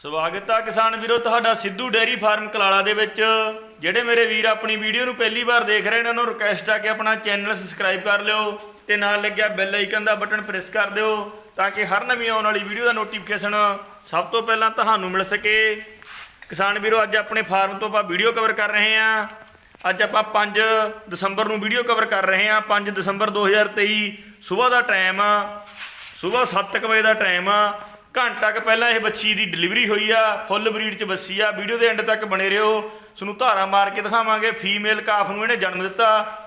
ਸਵਾਗਤ ਆ ਕਿਸਾਨ ਵੀਰੋ, ਤੁਹਾਡਾ ਸਿੱਧੂ ਡੇਅਰੀ ਫਾਰਮ ਕਲਾਲਾ ਦੇ ਵਿੱਚ। ਜਿਹੜੇ ਮੇਰੇ ਵੀਰ ਆਪਣੀ ਵੀਡੀਓ ਨੂੰ ਪਹਿਲੀ ਵਾਰ ਦੇਖ ਰਹੇ ਨੇ, ਉਹਨਾਂ ਨੂੰ ਰਿਕਵੈਸਟ ਆ ਕਿ ਆਪਣਾ ਚੈਨਲ ਸਬਸਕ੍ਰਾਈਬ ਕਰ ਲਿਓ ਤੇ ਨਾਲ ਲੱਗਿਆ ਬੈਲ ਆਈਕਨ ਦਾ ਬਟਨ ਪ੍ਰੈਸ ਕਰ ਦਿਓ ਤਾਂ ਕਿ ਹਰ ਨਵੀਂ ਆਉਣ ਵਾਲੀ ਵੀਡੀਓ ਦਾ ਨੋਟੀਫਿਕੇਸ਼ਨ ਸਭ ਤੋਂ ਪਹਿਲਾਂ ਤੁਹਾਨੂੰ ਮਿਲ ਸਕੇ। ਕਿਸਾਨ ਵੀਰੋ, ਅੱਜ ਆਪਣੇ ਫਾਰਮ ਤੋਂ ਆਪਾਂ ਵੀਡੀਓ ਕਵਰ ਕਰ ਰਹੇ ਹਾਂ। ਅੱਜ ਆਪਾਂ 5 ਦਸੰਬਰ ਨੂੰ ਵੀਡੀਓ ਕਵਰ ਕਰ ਰਹੇ ਹਾਂ। 5 ਦਸੰਬਰ 2023 ਸਵੇਰ ਦਾ ਟਾਈਮ ਆ। ਸਵੇਰ 7 ਵਜੇ ਦਾ ਟਾਈਮ ਆ। ਘੰਟਾ ਕੁ ਪਹਿਲਾਂ ਇਹ ਬੱਚੀ ਦੀ ਡਿਲੀਵਰੀ ਹੋਈ ਆ ਫੁੱਲ ਬਰੀਡ ਚ ਬੱਸੀ ਆ। ਵੀਡੀਓ ਦੇ ਐਂਡ ਤੱਕ ਬਣੇ ਰਹੋ। ਤੁਹਾਨੂੰ ਧਾਰਾ ਮਾਰ ਕੇ ਦਿਖਾਵਾਂਗੇ। ਫੀਮੇਲ ਕਾਫ ਨੂੰ ਇਹਨੇ ਜਨਮ ਦਿੱਤਾ।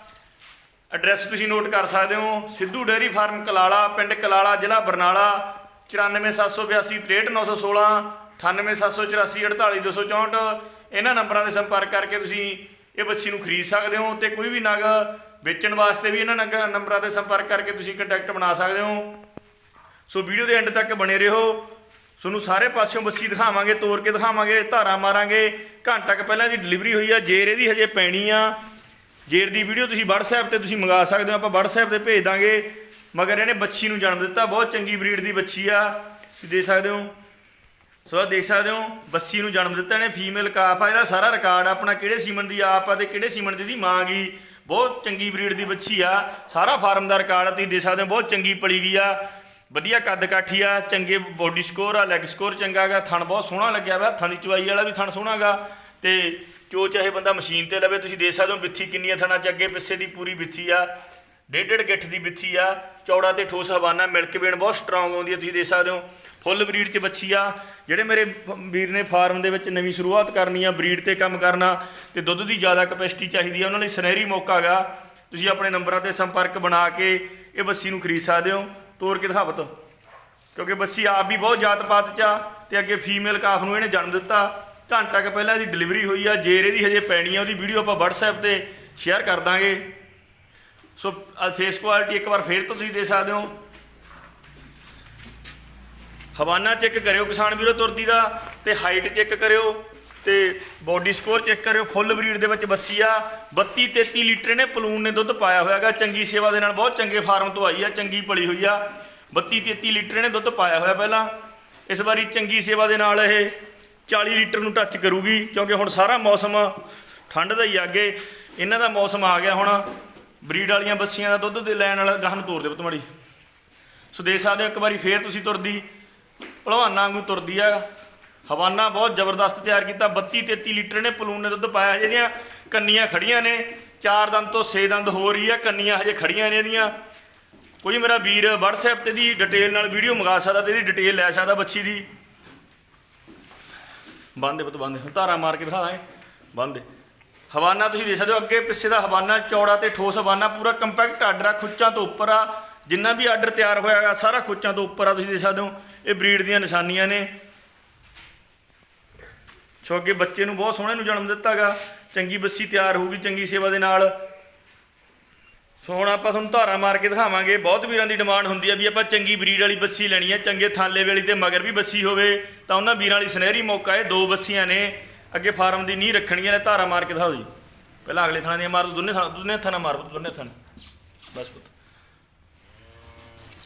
ਐਡਰੈਸ ਤੁਸੀਂ ਨੋਟ ਕਰ ਸਕਦੇ ਹੋ। ਸਿੱਧੂ ਡੇਅਰੀ ਫਾਰਮ, ਕਲਾਲਾ, ਪਿੰਡ ਕਲਾਲਾ, ਜ਼ਿਲ੍ਹਾ ਬਰਨਾਲਾ। 94782 63916 98784 ਇਹਨਾਂ ਨੰਬਰਾਂ ਤੇ ਸੰਪਰਕ ਕਰਕੇ ਤੁਸੀਂ ਇਹ ਬੱਚੀ ਨੂੰ ਖਰੀਦ ਸਕਦੇ ਹੋ ਤੇ ਕੋਈ ਵੀ ਨਗ ਵੇਚਣ ਵਾਸਤੇ ਵੀ ਇਹਨਾਂ ਨੰਗ- ਨੰਬਰਾਂ ਤੇ ਸੰਪਰਕ ਕਰਕੇ ਤੁਸੀਂ ਕੰਟੈਕਟ ਬਣਾ ਸਕਦੇ ਹੋ। ਸੋ ਵੀਡੀਓ ਦੇ ਐਂਡ ਤੱਕ ਬਣੇ ਰਹੋ। ਤੁਹਾਨੂੰ ਸਾਰੇ ਪਾਸਿਓਂ ਬੱਸੀ ਦਿਖਾਵਾਂਗੇ ਤੋੜ ਕੇ ਦਿਖਾਵਾਂਗੇ, ਧਾਰਾ ਮਾਰਾਂਗੇ। ਘੰਟਾ ਕੁ ਪਹਿਲਾਂ ਦੀ ਡਿਲੀਵਰੀ ਹੋਈ ਆ, ਜੇਰ ਇਹਦੀ ਹਜੇ ਪੈਣੀ ਆ। ਜੇਰ ਦੀ ਵੀਡੀਓ ਤੁਸੀਂ WhatsApp ਤੇ ਤੁਸੀਂ ਮੰਗਾ ਸਕਦੇ ਹੋ, ਆਪਾਂ WhatsApp ਤੇ ਭੇਜ ਦਾਂਗੇ। ਮਗਰ ਇਹਨੇ ਬੱਚੀ ਨੂੰ ਜਨਮ ਦਿੱਤਾ, ਬਹੁਤ ਚੰਗੀ ਬਰੀਡ ਦੀ ਬੱਚੀ ਆ। ਤੁਸੀਂ ਦੇਖ ਸਕਦੇ ਹੋ। ਸੋ ਆਹ ਦੇਖ ਸਕਦੇ ਹੋ, ਬੱਸੀ ਨੂੰ ਜਨਮ ਦਿੱਤਾ ਇਹਨੇ ਫੀਮੇਲ ਕਾਫ ਆ, ਇਹਦਾ ਸਾਰਾ ਰਿਕਾਰਡ ਆਪਣਾ ਕਿਹੜੇ ਸੀਮਨ ਦੀ ਆਪ ਆ ਤੇ ਕਿਹੜੇ ਸੀਮਨ ਦੀ ਇਹਦੀ ਮਾਂ ਗਈ ਬਹੁਤ ਚੰਗੀ ਬਰੀਡ ਦੀ ਬੱਚੀ ਆ, ਸਾਰਾ ਫਾਰਮ ਦਾ ਰਿਕਾਰਡ ਆ, ਤੁਸੀਂ ਦੇਖ ਸਕਦੇ ਹੋ, ਬਹੁਤ ਚੰਗੀ ਪਲੀ ਵੀ ਆ। ਵਧੀਆ ਕੱਦ ਕਾਠੀ ਆ ਚੰਗੇ ਬੋਡੀ ਸਕੋਰ ਆ ਲੈਗ ਸਕੋਰ ਚੰਗਾ ਗਾ ਥਣ ਬਹੁਤ ਸੋਹਣਾ ਲੱਗਿਆ ਵਾ ਹੱਥਾਂ ਦੀ ਚਵਾਈ ਵਾਲਾ ਵੀ ਥਣ ਸੋਹਣਾ ਗਾ, ਤੇ ਜੋ ਚਾਹੇ ਬੰਦਾ ਮਸ਼ੀਨ ਤੇ ਲਵੇ, ਤੁਸੀਂ ਦੇਖ ਸਕਦੇ ਹੋ ਬਿੱਥੀ ਕਿੰਨੀ ਆ ਥਣਾ ਚ ਅੱਗੇ ਪਿੱਛੇ ਦੀ ਪੂਰੀ ਬਿੱਥੀ ਆ ਡੇਢ ਡੇਢ ਗਿੱਠ ਦੀ ਬਿੱਥੀ ਆ, ਚੌੜਾ ਤੇ ਠੋਸ ਹਵਾਨਾ, ਮਿਲਕ ਵੇਣ ਬਹੁਤ ਸਟਰੋਂਗ ਆਉਂਦੀ ਆ, ਤੁਸੀਂ ਦੇਖ ਸਕਦੇ ਹੋ, ਫੁੱਲ ਬਰੀਡ ਚ ਬੱਚੀ ਆ, ਜਿਹੜੇ ਮੇਰੇ ਵੀਰ ਨੇ ਫਾਰਮ ਦੇ ਵਿੱਚ ਨਵੀਂ ਸ਼ੁਰੂਆਤ ਕਰਨੀ ਆ, ਬਰੀਡ ਤੇ ਕੰਮ ਕਰਨਾ, ਤੇ ਦੁੱਧ ਦੀ ਜ਼ਿਆਦਾ ਕਪੈਸਿਟੀ ਚਾਹੀਦੀ ਆ, ਉਹਨਾਂ ਲਈ ਸੁਨਹਿਰੀ ਮੌਕਾ ਗਾ, ਤੁਸੀਂ ਆਪਣੇ ਨੰਬਰਾਂ ਤੇ ਸੰਪਰਕ ਬਣਾ ਕੇ ਇਹ ਬੱਸੀ ਨੂੰ ਖਰੀਦ ਸਕਦੇ ਹੋ। ਤੋਰ ਕੇ ਦਿਖਾਵਤ ਕਿਉਂਕਿ ਬੱਸੀ ਆਪ ਵੀ ਬਹੁਤ ਜਾਤ ਪਾਤ ਚ ਆ ਤੇ ਅੱਗੇ ਫੀਮੇਲ ਕਾਫ ਨੂੰ ਇਹਨੇ ਜਨਮ ਦਿੱਤਾ। ਘੰਟਾ ਕੁ ਪਹਿਲਾਂ ਇਹਦੀ ਡਿਲੀਵਰੀ ਹੋਈ ਆ। ਜੇਰ ਇਹਦੀ ਹਜੇ ਪੈਣੀ ਆ, ਉਹਦੀ ਵੀਡੀਓ ਆਪਾਂ WhatsApp ਤੇ ਸ਼ੇਅਰ ਕਰ ਦਾਂਗੇ। ਸੋ ਫੇਸ ਕੁਆਲਿਟੀ ਇੱਕ ਵਾਰ ਫੇਰ ਤੋਂ ਤੁਸੀਂ ਦੇ ਸਕਦੇ ਹੋ। ਹਵਾਨਾ ਚੈੱਕ ਕਰਿਓ ਕਿਸਾਨ ਵੀਰੋ ਤੁਰਦੀ ਦਾ ਤੇ ਹਾਈਟ ਚੈੱਕ ਕਰਿਓ ਤੇ ਬੋਡੀ ਸਕੋਰ ਚੈੱਕ ਕਰਿਓ ਫੁੱਲ ਬਰੀਡ ਦੇ ਵਿੱਚ ਬੱਸੀ ਆ। 32 33 ਲੀਟਰ ਇਹਨੇ ਪਲੂਨ ਨੇ ਦੁੱਧ ਪਾਇਆ ਹੋਇਆਗਾ ਚੰਗੀ ਸੇਵਾ ਦੇ ਨਾਲ ਬਹੁਤ ਚੰਗੇ ਫਾਰਮ ਤੋਂ ਆਈ ਆ, ਚੰਗੀ ਪਲੀ ਹੋਈ ਆ। 32 33 ਲੀਟਰ ਇਹਨੇ ਦੁੱਧ ਪਾਇਆ ਹੋਇਆ ਪਹਿਲਾਂ। ਇਸ ਵਾਰੀ ਚੰਗੀ ਸੇਵਾ ਦੇ ਨਾਲ ਇਹ 40 ਲੀਟਰ ਨੂੰ ਟੱਚ ਕਰੂਗੀ, ਕਿਉਂਕਿ ਹੁਣ ਸਾਰਾ ਮੌਸਮ ਠੰਡ ਦਾ ਹੀ ਆ ਅੱਗੇ। ਇਹਨਾਂ ਦਾ ਮੌਸਮ ਆ ਗਿਆ ਹੁਣ। ਬਰੀਡ ਵਾਲੀਆਂ ਬੱਸੀਆਂ ਦਾ ਦੁੱਧ ਦੇ ਲੈਣ ਵਾਲਾ ਗਾਹ ਨੂੰ ਦੇ ਦਿਓ ਤੁਹਾਡੀ ਸੋ ਦੇਖ ਸਕਦੇ ਹੋ ਇੱਕ ਵਾਰੀ ਫੇਰ ਤੁਸੀਂ ਤੁਰਦੀ, ਭਲਵਾਨਾਂ ਵਾਂਗੂ ਤੁਰਦੀ ਆ। ਹਵਾਨਾ ਬਹੁਤ ਜ਼ਬਰਦਸਤ ਤਿਆਰ ਕੀਤਾ। 32 33 ਲੀਟਰ ਨੇ ਪਲੂਨ ਨੇ ਦੁੱਧ ਪਾਇਆ। ਜਿਹੜੀਆਂ ਕੰਨੀਆਂ ਖੜੀਆਂ ਨੇ। ਚਾਰ ਦੰਦ ਤੋਂ ਛੇ ਦੰਦ ਹੋ ਰਹੀ ਆ। ਕੰਨੀਆਂ ਹਜੇ ਖੜੀਆਂ ਨੇ ਇਹਦੀਆਂ। ਕੋਈ ਮੇਰਾ ਵੀਰ WhatsApp ਤੇ ਦੀ ਡਿਟੇਲ ਨਾਲ ਵੀਡੀਓ ਮੰਗਾ ਸਕਦਾ ਤੇ ਇਹਦੀ ਡਿਟੇਲ ਲੈ ਸਕਦਾ ਬੱਚੀ ਦੀ। ਬੰਦੇ ਪੁੱਤ, ਬੰਦੇ ਧਾਰਾ ਮਾਰ ਕੇ ਦਿਖਾ ਦਾਂਗੇ। ਬੰਦੇ ਹਵਾਨਾ ਤੁਸੀਂ ਦੇਖ ਸਕਦੇ ਹੋ, ਅੱਗੇ ਪਿੱਛੇ ਦਾ ਹਵਾਨਾ ਚੌੜਾ ਤੇ ਠੋਸ ਹਵਾਨਾ, ਪੂਰਾ ਕੰਪੈਕਟ ਆਰਡਰ ਆ ਖੁੱਚਾਂ ਤੋਂ ਉੱਪਰ ਆ। ਜਿੰਨਾ ਵੀ ਆਰਡਰ ਤਿਆਰ ਹੋਇਆ ਹੈਗਾ ਸਾਰਾ ਖੁੱਚਾਂ ਤੋਂ ਉੱਪਰ ਆ, ਤੁਸੀਂ ਦੇਖ ਸਕਦੇ ਹੋ। ਇਹ ਬਰੀਡ ਦੀਆਂ ਨਿਸ਼ਾਨੀਆਂ ਨੇ। ਸੋ ਅੱਗੇ ਬੱਚੇ ਨੂੰ ਬਹੁਤ ਸੋਹਣੇ ਨੂੰ ਜਨਮ ਦਿੱਤਾਗਾ। ਚੰਗੀ ਬੱਸੀ ਤਿਆਰ ਹੋਊਗੀ ਚੰਗੀ ਸੇਵਾ ਦੇ ਨਾਲ। ਸੋ ਹੁਣ ਆਪਾਂ ਤੁਹਾਨੂੰ ਧਾਰਾ ਮਾਰ ਕੇ ਦਿਖਾਵਾਂਗੇ। ਬਹੁਤ ਵੀਰਾਂ ਦੀ ਡਿਮਾਂਡ ਹੁੰਦੀ ਆ ਵੀ ਆਪਾਂ ਚੰਗੀ ਬਰੀਡ ਵਾਲੀ ਬੱਸੀ ਲੈਣੀ ਆ ਚੰਗੇ ਥਾਲੇ ਵਾਲੀ ਤੇ ਮਗਰ ਵੀ ਬੱਸੀ ਹੋਵੇ। ਤਾਂ ਉਹਨਾਂ ਵੀਰਾਂ ਲਈ ਸੁਨਹਿਰੀ ਮੌਕਾ ਇਹ ਦੋ ਬੱਸੀਆਂ ਨੇ ਅੱਗੇ ਫਾਰਮ ਦੀ ਨੀਂਹ ਰੱਖਣੀਆਂ ਨੇ ਧਾਰਾ ਮਾਰ ਕੇ ਦਿਖਾਓ ਜੀ। ਪਹਿਲਾਂ ਅਗਲੇ ਥਾਂ ਦੀਆਂ ਮਾਰ ਦਿਓ, ਦੋਨੇ ਥਾਂ ਦੋਨੇ ਹੱਥਾਂ ਨਾਲ ਮਾਰ ਦੋਨੇ ਹੱਥਾਂ ਨਾਲ ਬਸ ਪੁੱਤ।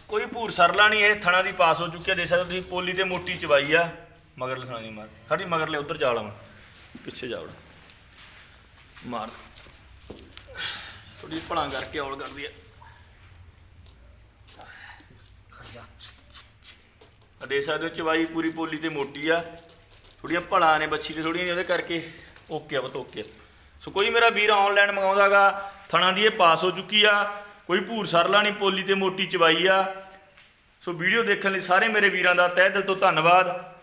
ਕੋਈ ਭੂਰ ਸਰਲਾ ਨਹੀਂ ਇਹ ਥਣਾ ਦੀ ਪਾਸ ਹੋ ਚੁੱਕੀ ਹੈ ਦੇਖ ਸਕਦੇ ਹੋ ਤੁਸੀਂ ਪੋਲੀ ਤੇ ਮੋਟੀ ਚਵਾਈ ਆ। ਮਗਰਲੇ ਥਾਂ ਦੀ ਮਾਰ। ਸਾਡੀ ਮਗਰਲੇ ਉਧਰ ਜਾ ਲਵਾਂ। ਪਿੱਛੇ ਜਾ ਵੜ। ਮਾਰ। ਥੋੜੀ ਭਲਾਂ ਕਰਕੇ ਔਲ ਕਰਦੀ ਆ। ਖਰਜਾ ਆ ਦੇਖ ਸਕਦੇ ਹੋ ਚਵਾਈ ਪੂਰੀ ਪੋਲੀ ਤੇ ਮੋਟੀ ਆ। ਥੋੜੀਆਂ ਭਲਾ ਨੇ ਬੱਚੀ ਤੇ ਥੋੜੀਆਂ ਉਹਦੇ ਕਰਕੇ ਓਕੇ ਆ ਬਤ ਓਕੇ ਸੋ ਕੋਈ ਮੇਰਾ ਵੀਰ ਆਨਲਾਈਨ ਮੰਗਾਉਂਦਾਗਾ, ਥਣਾ ਦੀ ਇਹ ਪਾਸ ਹੋ ਚੁੱਕੀ ਆ। ਕੋਈ ਭੂਰ ਸਰਲਾ ਨਹੀਂ, ਪੋਲੀ ਤੇ ਮੋਟੀ ਚਵਾਈ ਆ। ਸੋ ਵੀਡੀਓ ਦੇਖਣ ਲਈ ਸਾਰੇ ਮੇਰੇ ਵੀਰਾਂ ਦਾ ਤਹਿ ਦਿਲ ਤੋਂ ਧੰਨਵਾਦ।